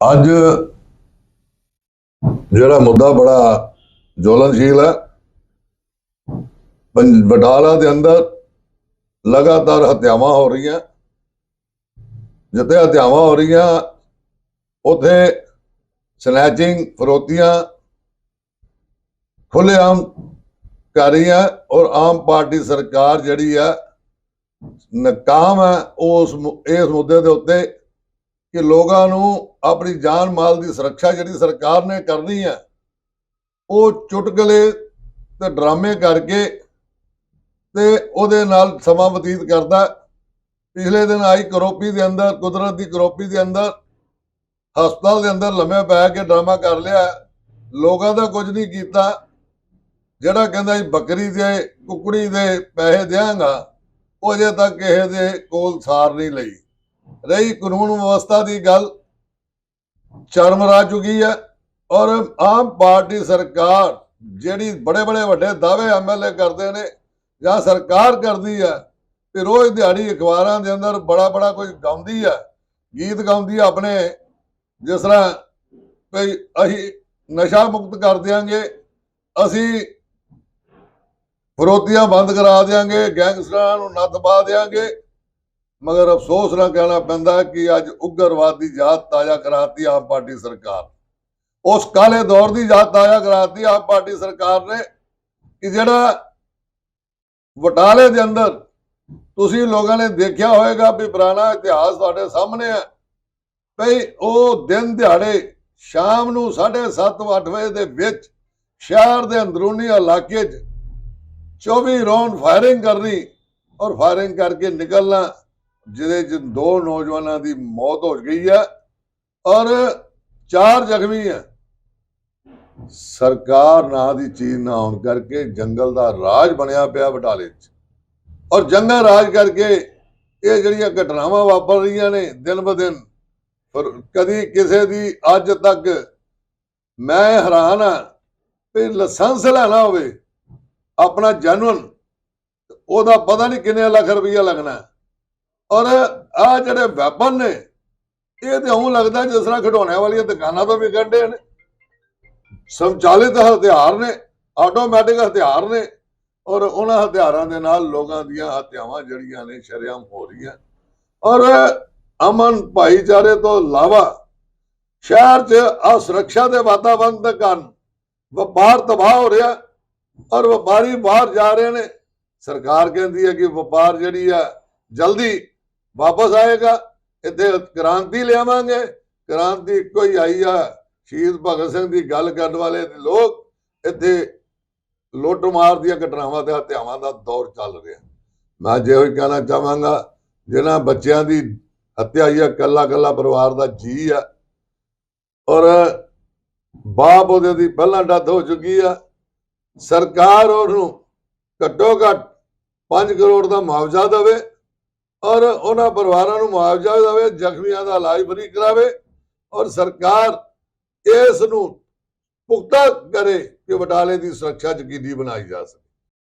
ਅੱਜ ਜਿਹੜਾ ਮੁੱਦਾ ਬੜਾ ਜਵਲਨਸ਼ੀਲ ਹੈ ਪੰਜ- ਬਟਾਲਾ ਦੇ ਅੰਦਰ ਲਗਾਤਾਰ ਹੱਤਿਆਵਾਂ ਹੋ ਰਹੀਆਂ। ਜਿੱਥੇ ਹੱਤਿਆਵਾਂ ਹੋ ਰਹੀਆਂ, ਉਥੇ ਸਨੈਚਿੰਗ ਫਰੋਤੀਆਂ ਖੁੱਲ੍ਹੇਆਮ ਕਰ ਰਹੀਆਂ ਔਰ ਆਮ ਪਾਰਟੀ ਸਰਕਾਰ ਜਿਹੜੀ ਆ, ਨਾਕਾਮ ਹੈ, ਉਸ ਮੁ- ਇਸ ਮੁੱਦੇ ਦੇ ਉੱਤੇ ਕਿ ਲੋਕਾਂ ਨੂੰ ਆਪਣੀ ਜਾਨ ਮਾਲ ਦੀ ਸੁਰੱਖਿਆ ਜਿਹੜੀ ਸਰਕਾਰ ਨੇ ਕਰਨੀ ਹੈ, ਉਹ ਚੁਟਕਲੇ ਤੇ ਡਰਾਮੇ ਕਰਕੇ ਤੇ ਉਹਦੇ ਨਾਲ ਸਮਾਂ ਬਤੀਤ ਕਰਦਾ ਪਿਛਲੇ ਦਿਨ ਆਈ ਕਰੋਪੀ ਦੇ ਅੰਦਰ, ਕੁਦਰਤ ਦੀ ਕਰੋਪੀ ਦੇ ਅੰਦਰ, ਹਸਪਤਾਲ ਦੇ ਅੰਦਰ ਲੰਮੇ ਪੈ ਕੇ ਡਰਾਮਾ ਕਰ ਲਿਆ ਲੋਕਾਂ ਦਾ ਕੁਝ ਨਹੀਂ ਕੀਤਾ। ਜਿਹੜਾ ਕਹਿੰਦਾ ਜੀ ਬੱਕਰੀ ਦੇ, ਕੁਕੜੀ ਦੇ ਪੈਸੇ ਦਿਆਂਗਾ, ਉਹ ਅਜੇ ਤੱਕ ਕਿਸੇ ਦੇ ਕੋਲ ਸਾਰ ਨਹੀਂ ਲਈ। ਰਹੀ ਕਾਨੂੰਨ ਵਿਵਸਥਾ ਦੀ ਗੱਲ ਚਰਮਰਾ ਚੁੱਕੀ ਹੈ ਔਰ ਆਮ ਪਾਰਟੀ ਸਰਕਾਰ ਜਿਹੜੀ ਬੜੇ ਬੜੇ ਵੱਡੇ ਦਾਅਵੇ ਐਮਐਲਏ ਕਰਦੇ ਨੇ ਜਾਂ ਸਰਕਾਰ ਕਰਦੀ ਹੈ ਤੇ ਰੋਜ਼ ਦਿਹਾੜੀ ਅਖਬਾਰਾਂ ਦੇ ਅੰਦਰ ਬੜਾ ਬੜਾ ਕੁਝ ਗਾਉਂਦੀ ਹੈ, ਗੀਤ ਗਾਉਂਦੀ ਹੈ ਆਪਣੇ, ਜਿਸ ਤਰ੍ਹਾਂ ਭਈ ਅਸੀਂ ਨਸ਼ਾ ਮੁਕਤ ਕਰ ਦਿਆਂਗੇ, ਅਸੀਂ ਫਰੋਤੀਆਂ ਬੰਦ ਕਰਾ ਦਿਆਂਗੇ, ਗੈਂਗਸਟਰਾਂ ਨੂੰ ਨੱਥ ਪਾ ਦਿਆਂਗੇ ਮਗਰ ਅਫਸੋਸ ਨਾਲ ਕਹਿਣਾ ਪੈਂਦਾ ਕਿ ਅੱਜ ਉਗਰਵਾਦ ਦੀ ਯਾਦ ਤਾਜ਼ਾ ਕਰਾਤੀ ਆਪ ਪਾਰਟੀ ਸਰਕਾਰ ਉਸ ਕਾਲੇ ਦੌਰ ਦੀ ਯਾਦ ਤਾਜ਼ਾ ਕਰਾਤੀ ਆਪ ਪਾਰਟੀ ਸਰਕਾਰ ਨੇ ਕਿ ਜਿਹੜਾ ਵਟਾਲੇ ਦੇ ਅੰਦਰ ਤੁਸੀਂ ਲੋਕਾਂ ਨੇ ਦੇਖਿਆ ਹੋਵੇਗਾ ਵੀ ਪੁਰਾਣਾ ਇਤਿਹਾਸ ਤੁਹਾਡੇ ਸਾਹਮਣੇ ਹੈ। ਭਈ ਉਹ ਦਿਨ ਦਿਹਾੜੇ ਸ਼ਾਮ ਨੂੰ 7:30 ਅੱਠ ਵਜੇ ਦੇ ਵਿੱਚ ਸ਼ਹਿਰ ਦੇ ਅੰਦਰੂਨੀ ਇਲਾਕੇ 'ਚ 24 ਰੌਂਡ ਫਾਇਰਿੰਗ ਕਰਨੀ ਔਰ ਫਾਇਰਿੰਗ ਕਰਕੇ ਨਿਕਲਣਾ ਜਿਹਦੇ 'ਚ ਦੋ ਨੌਜਵਾਨਾਂ ਦੀ ਮੌਤ ਹੋ ਗਈ ਹੈ ਔਰ ਚਾਰ ਜ਼ਖਮੀ ਹੈ। ਸਰਕਾਰ ਨਾਂ ਦੀ ਚੀਜ਼ ਨਾ ਹੋਣ ਕਰਕੇ ਜੰਗਲ ਦਾ ਰਾਜ ਬਣਿਆ ਪਿਆ ਬਟਾਲੇ 'ਚ। ਔਰ ਜੰਗਲ ਰਾਜ ਕਰਕੇ ਇਹ ਜਿਹੜੀਆਂ ਘਟਨਾਵਾਂ ਵਾਪਰ ਰਹੀਆਂ ਨੇ ਦਿਨ ਬ ਦਿਨ, ਪਰ ਕਦੀ ਕਿਸੇ ਦੀ ਅੱਜ ਤੱਕ ਮੈਂ ਹੈਰਾਨ ਆ ਵੀ ਲਾਇਸੈਂਸ ਲੈਣਾ ਹੋਵੇ, ਆਪਣਾ ਜੈਨੂਨ ਉਹਦਾ ਪਤਾ ਨਹੀਂ ਕਿੰਨੇ ਲੱਖ ਰੁਪਈਆ ਲੱਗਣਾ। ਔਰ ਆ ਜਿਹੜੇ ਵੈਪਨ ਨੇ, ਇਹ ਤੇ ਉਹ ਲੱਗਦਾ ਜਿਸ ਤਰ੍ਹਾਂ ਖਿਡੌਣਿਆਂ ਵਾਲੀਆਂ ਦੁਕਾਨਾਂ ਤੋਂ ਵੀ ਕੱਢੇ ਨੇ। ਸੰਚਾਲਿਤ ਹਥਿਆਰ ਨੇ ਆਟੋਮੈਟਿਕ ਹਥਿਆਰ ਨੇ, ਔਰ ਉਹਨਾਂ ਹਥਿਆਰਾਂ ਦੇ ਨਾਲ ਲੋਕਾਂ ਦੀਆਂ ਹੱਤਿਆਵਾਂ ਜਿਹੜੀਆਂ ਨੇ, ਸ਼ਰੇਆਮ ਹੋ ਰਹੀਆਂ। ਔਰ ਅਮਨ ਭਾਈਚਾਰੇ ਤੋਂ ਇਲਾਵਾ ਸ਼ਹਿਰ 'ਚ ਅਸੁਰੱਖਿਆ ਦੇ ਵਾਤਾਵਰਣ ਦੇ ਕਾਰਨ ਵਪਾਰ ਤਬਾਹ ਹੋ ਰਿਹਾ, ਔਰ ਵਪਾਰੀ ਬਾਹਰ ਜਾ ਰਹੇ ਨੇ। ਸਰਕਾਰ ਕਹਿੰਦੀ ਹੈ ਕਿ ਵਪਾਰ ਜਿਹੜੀ ਆ ਜਲਦੀ ਵਾਪਸ ਆਏਗਾ, ਇੱਥੇ ਕ੍ਰਾਂਤੀ ਲਿਆਵਾਂਗੇ। ਕ੍ਰਾਂਤੀ ਇੱਕੋ ਹੀ ਆਈ ਆ, ਸ਼ਹੀਦ ਭਗਤ ਸਿੰਘ ਦੀ ਗੱਲ ਕਰਨ ਵਾਲੇ ਲੋਕ। ਇੱਥੇ ਲੁੱਟ ਮਾਰ ਦੀਆਂ ਘਟਨਾਵਾਂ ਤੇ ਹੱਤਿਆਵਾਂ ਦਾ ਦੌਰ ਚੱਲ ਰਿਹਾ। ਮੈਂ ਜੇ ਹੋਈ ਕਹਿਣਾ ਚਾਹਾਂਗਾ, ਜਿਨ੍ਹਾਂ ਬੱਚਿਆਂ ਦੀ ਹੱਤਿਆ ਹੋਈ ਆ ਕੱਲਾ ਕੱਲਾ ਪਰਿਵਾਰ ਦਾ ਜੀ ਆ, ਔਰ ਬਾਪ ਉਹਦੇ ਦੀ ਪਹਿਲਾਂ ਡੈਥ ਹੋ ਚੁੱਕੀ ਆ। ਸਰਕਾਰ ਉਹਨੂੰ ਘੱਟੋ ਘੱਟ 5 ਕਰੋੜ ਦਾ ਮੁਆਵਜ਼ਾ ਦੇਵੇ। ਔਰ ਉਹਨਾਂ ਪਰਿਵਾਰਾਂ ਨੂੰ ਮੁਆਵਜ਼ਾ ਦੇਵੇ, ਜ਼ਖਮੀਆਂ ਦਾ ਇਲਾਜ ਫਰੀ ਕਰਾਵੇ ਔਰ ਸਰਕਾਰ ਇਸ ਨੂੰ ਪੁਖਤਾ ਕਰੇ ਕਿ ਬਟਾਲੇ ਦੀ ਸੁਰੱਖਿਆ ਯਕੀਨੀ ਬਣਾਈ ਜਾ ਸਕੇ।